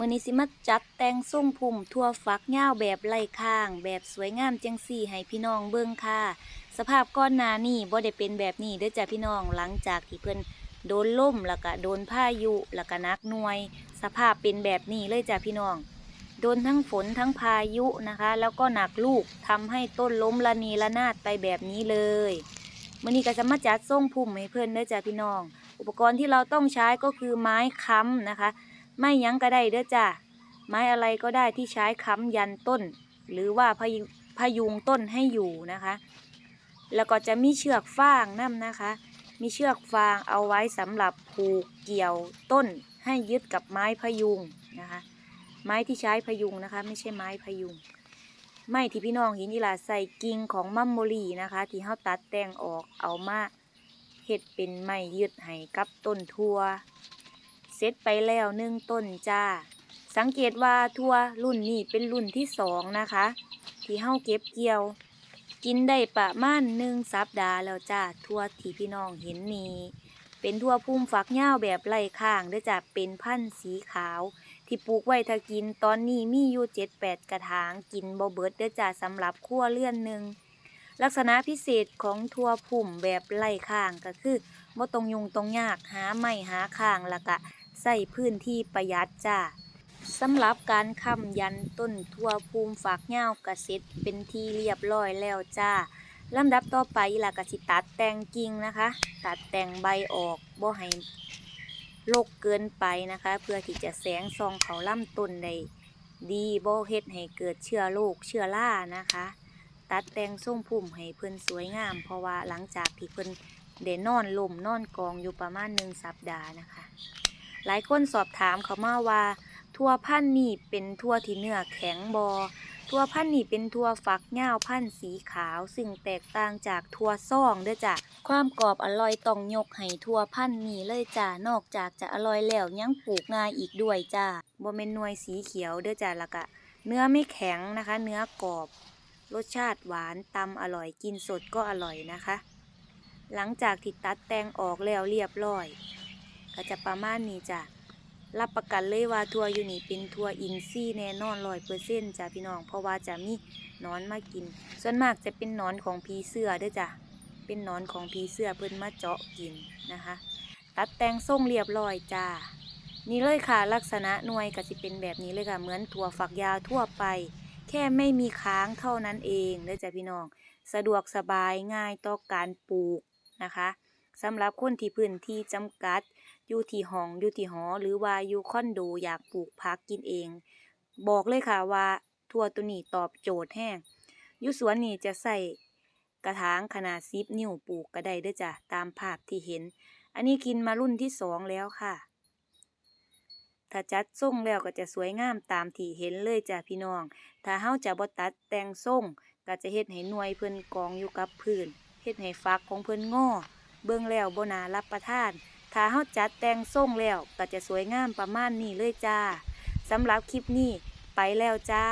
มือนี้สิมาจัดแต่งทรงพุ่มทั่วฝักยาวแบบไร้ข้าง แบบสวยงามจังสี่ให้พี่น้องเบิ่งค่ะ สภาพก้อนนานี่บ่ได้เป็นแบบนี้เด้อจ้ะพี่น้องหลังจากที่เพิ่นโดนล่มแล้วก็โดนพายุแล้วก็นักหน่วย สภาพเป็นแบบนี้เลยจ้ะพี่น้อง โดนทั้งฝนทั้งพายุนะคะ แล้วก็หนักลูกทำให้ต้นล้มละนีละนาดไปแบบนี้เลยมือนี้ก็จะมาจัดทรงพุ่มให้เพิ่นเด้อจ้ะพี่น้อง อุปกรณ์ที่เราต้องใช้ก็คือไม้ค้ำนะคะ ไม่ยั้งก็ได้เด้อจ้ะไม้อะไรก็ได้ที่ใช้ค้ำยันต้น หรือว่าพยุพยุงต้นให้อยู่นะคะ แล้วก็จะมีเชือกฟางนํนะคะ มีเชือกฟางเอาไว้สำหรับผูกเกี่ยวต้นให้ยึดกับไม้พยุงนะคะ ไม้ที่ใช้พยุงนะคะ ไม่ใช่ไม้พยุง ไม้ที่พี่น้องเห็นนี่ล่ะใส่กิ่งของมัมโมลีนะคะ ที่เขาตัดแต่งออกเอามาเฮ็ดเป็นไม้ยึดให้กับต้นทั่ว เสร็จไปแล้วหนึ่งต้นจ้า สังเกตว่าทั่วรุ่นนี้เป็นรุ่นที่สองนะคะ ที่เฮาเก็บเกี่ยว กินได้ประมาณหนึ่งสัปดาห์แล้วจ้าทั่วที่พี่น้องเห็นนี้เป็นทั่วพุ่มฝักยาแบบไร้ข้างเด้อจ้ะเป็นพันธุ์สีขาว ที่ปลูกไว้ถ้ากินตอนนี้มีอยู่เจ็ดแปดกระถางกินบ่เบิดเด้อจ้าสำหรับครัวเรือนหนึ่งลักษณะพิเศษของทั่วพุ่มแบบไร้ข้างก็คือบ่ต้องยุงต้องยากหาไม้หาข้างล้วก็ ใส่พื้นที่ประหยัดจ้าสำหรับการค้ำยันต้นทั่วภูมิฝากเหย้ากระเสร็จเป็นที่เรียบร้อยแล้วจ้าลำดับต่อไปล่ะก็สิตัดแต่งกิ่งนะคะ ตัดแต่งใบออกบ่ให้รกเกินไปนะคะ เพื่อที่จะแสงส่องเขาลำต้นได้ดีบ่เฮ็ดให้เกิดเชื้อโรคเชื้อรานะคะ ตัดแต่งทรงพุ่มให้เพิ่นสวยงาม เพราะว่าหลังจากที่เพิ่นได้นอนลมนอนกองอยู่ประมาณหนึ่งสัปดาห์นะคะ หลายคนสอบถามเขามาว่า ทั่วพันธุ์นี่เป็นทั่วที่เนื้อแข็งบอทั่วพันธุ์นี่เป็นทั่วฝักยาพันธุ์สีขาว ซึ่งแตกต่างจากทั่วซ่องเด้อจ้ะความกรอบอร่อยต้องยกให้ทั่วพันธุ์นี่เลยจ้านอกจากจะอร่อยแล้วยังปลูกง่ายอีกด้วยจ้าบ่แม่นหน่วยสีเขียวเด้อจ้ะล้วก็เนื้อไม่แข็งนะคะ เนื้อกรอบ รสชาติหวานตำอร่อยกินสดก็อร่อยนะคะ หลังจากที่ตัดแต่งออกแล้วเรียบร้อย ก็จะประมาณนี้จ้ะรับประกันเลยว่าทัวร์อยู่นี่เป็นทัวร์อินซี่แน่นอนร้อยเปอร์เซ็นต์จ้ะพี่น้องเพราะว่าจะมีนอนมากิน ส่วนมากจะเป็นนอนของผีเสื้อด้อจ้ะเป็นนอนของผีเสื้อเพิ่นมาเจาะกินนะคะ ตัดแต่งทรงเรียบร้อยจ้านี่เลยค่ะลักษณะหน่วยก็สิเป็นแบบนี้เลยค่ะ เหมือนถั่วฝักยาวทั่วไป แค่ไม่มีค้างเท่านั้นเองเด้จ้ะพี่น้อง สะดวกสบายง่ายต่อการปลูกนะคะ สำหรับคนที่พื้นที่จำกัด อยู่ที่ห้องอยู่ที่หอ หรือว่าอยู่คอนโดอยากปลูกพักกินเอง บอกเลยค่ะว่าทั่วตัวนี้ตอบโจทย์แห้งอยู่สวนนี่จะใส่กระถางขนาดซิบนิ้วปลูกก็ได้ด้วยจ้ะตามภาพที่เห็น อันนี้กินมารุ่นที่สองแล้วค่ะ ถ้าจัดทรงแล้วก็จะสวยงามตามที่เห็นเลยจ้ะพี่น้อง ถ้าเฮาจะบ่ตัดแต่งทรงก็จะเฮ็ดให้หน่วยเพิ่นกองอยู่กับพื้นเฮ็ดให้ฟักของเพิ่นงอ เบิ่งแล้วบ่นารับประทาน ถ้าเฮาจัดแต่งทรงแล้วก็จะสวยงามประมาณนี้เลยจ้าสำหรับคลิปนี้ไปแล้วจ้า